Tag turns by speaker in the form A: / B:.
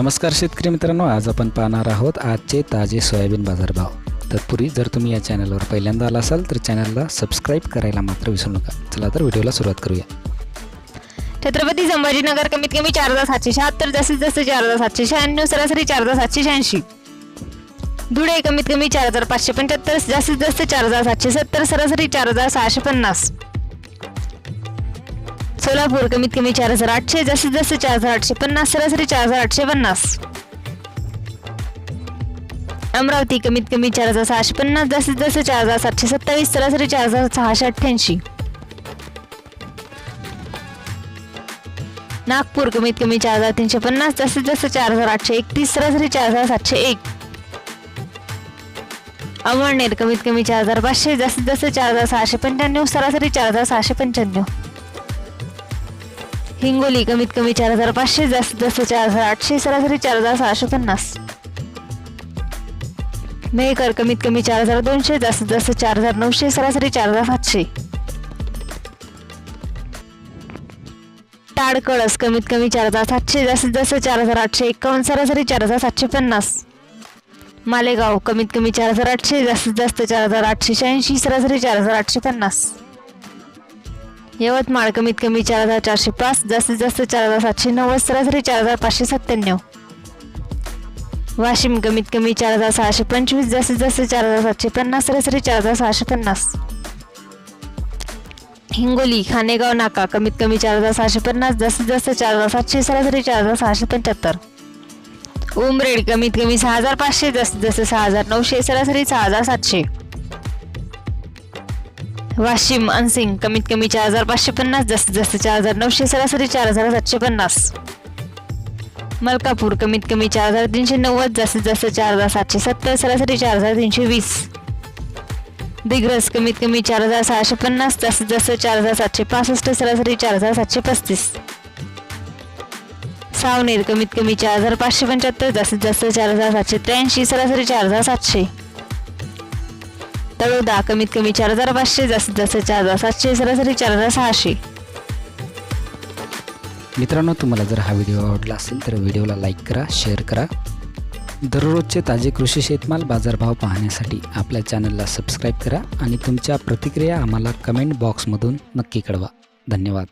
A: नमस्कार शेतकरी मित्रांनो आज आपण पाहणार आहोत आजचे ताजे सोयाबीन बाजारभाव. तत्पूर्वी जर तुम्ही या चॅनलवर पहिल्यांदा आला असाल तर चॅनलला सबस्क्राईब करायला मात्र विसरू नका. चला तर व्हिडिओला सुरुवात करूया.
B: छत्रपती संभाजीनगर कमीत कमी चार हजार सातशे शहात्तर जास्तीत जास्त चार हजार सातशे शहाण्णव सरासरी चार हजार सातशे शहाऐंशी. धुळे कमीत कमी चार हजार पाचशे पंच्याहत्तर जास्तीत जास्त चार हजार सातशे सत्तर सरासरी चार हजार सहाशे पन्नास. सोलापूर कमीत कमी चार हजार आठशे जास्तीत जास्त चार हजार आठशे पन्नास सरासरी चार हजार आठशे पन्नास. अमरावती कमीत कमी चार हजार सहाशे पन्नास जास्तीत जास्त चार हजार सातशे सत्तावीस सरासरी चार हजार सहाशे अठ्ठ्याऐंशी. नागपूर कमीत कमी चार हजार तीनशे पन्नास जास्तीत जास्त चार हजार आठशे एकतीस सरासरी चार हजार सातशे एक. अमळनेर कमीत कमी चार हजार पाचशे जास्तीत जास्त चार हजार सहाशे पंच्याण्णव सरासरी चार हजार सहाशे पंच्याण्णव. हिंगोली कमीत कमी चार हजार पाचशे जास्तीत जास्त चार हजार आठशे सरासरी चार हजार सहाशे पन्नास मेहकर कमीत कमी चार हजार दोनशे जास्तीत जास्त चार हजार नऊशे सरासरी चार हजार सातशे ताड कळस कमीत कमी चार हजार सातशे जास्तीत जास्त चार हजार आठशे एकावन्न सरासरी चार हजार सातशे पन्नास मालेगाव कमीत कमी चार हजार आठशे जास्तीत जास्त चार हजार आठशे शहाऐंशी सरासरी चार हजार आठशे पन्नास यवतमाळ कमीत कमी चार हजार चारशे पाच जास्तीत जास्त चार हजार सातशे नव्वद सरासरी चार हजार पाचशे सत्त्याण्णव. वाशिम कमीत कमी चार हजार सहाशे पंचवीस जास्तीत जास्त चार हजार सातशे पन्नास सरासरी चार हजार सहाशे पन्नास. हिंगोली खानेगाव नाका कमीत कमी चार हजार सहाशे पन्नास जास्तीत जास्त चार हजार सातशे सरासरी चार हजार सहाशे पंच्याहत्तर. उमरेड कमीत कमी सहा हजार पाचशे जास्तीत जास्त सहा हजार नऊशे सरासरी सहा हजार सातशे. वाशिम अनसिंग कमीत कमी चार हजार पाचशे पन्नास जास्तीत जास्त चार हजार नऊशे सरासरी चार हजार सातशे पन्नास मलकापूर कमीत कमी चार हजार तीनशे नव्वद जास्तीत जास्त चार हजार सातशे सत्तर सरासरी चार हजार तीनशे वीस दिग्रस कमीत कमी चार हजार सहाशे पन्नास जास्तीत जास्त चार हजार सातशे पासष्ट सरासरी चार हजार सातशे पस्तीस सावनेर कमीत कमी चार हजार पाचशे पंच्याहत्तर जास्तीत जास्त चार हजार सातशे त्र्याऐंशी सरासरी चार हजार सातशे तळोदा कमीत कमी चार हजार पाचशे जास्तीत जास्त चार हजार सातशे सरासरी चार हजार सहाशे.
A: मित्रांनो तुम्हाला जर हा व्हिडिओ आवडला असेल तर व्हिडिओला लाईक करा शेअर करा. दररोजचे ताजे कृषी शेतमाल बाजारभाव पाहण्यासाठी आपल्या चॅनलला सबस्क्राईब करा आणि तुमच्या प्रतिक्रिया आम्हाला कमेंट बॉक्समधून नक्की कळवा. धन्यवाद.